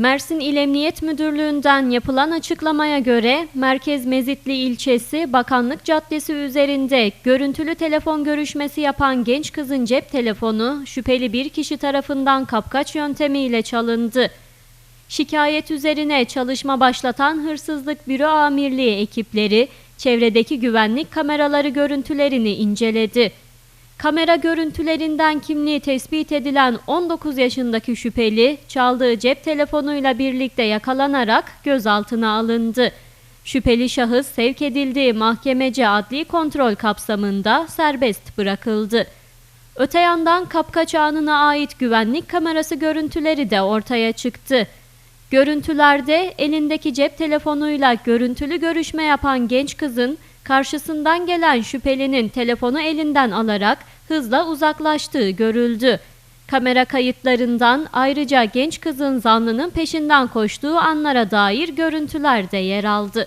Mersin İl Emniyet Müdürlüğü'nden yapılan açıklamaya göre Merkez Mezitli ilçesi Bakanlık Caddesi üzerinde görüntülü telefon görüşmesi yapan genç kızın cep telefonu şüpheli bir kişi tarafından kapkaç yöntemiyle çalındı. Şikayet üzerine çalışma başlatan Hırsızlık Büro Amirliği ekipleri çevredeki güvenlik kameraları görüntülerini inceledi. Kamera görüntülerinden kimliği tespit edilen 19 yaşındaki şüpheli çaldığı cep telefonuyla birlikte yakalanarak gözaltına alındı. Şüpheli şahıs sevk edildiği mahkemece adli kontrol kapsamında serbest bırakıldı. Öte yandan kapkaç anına ait güvenlik kamerası görüntüleri de ortaya çıktı. Görüntülerde elindeki cep telefonuyla görüntülü görüşme yapan genç kızın karşısından gelen şüphelinin telefonu elinden alarak hızla uzaklaştığı görüldü. Kamera kayıtlarından ayrıca genç kızın zanlının peşinden koştuğu anlara dair görüntüler de yer aldı.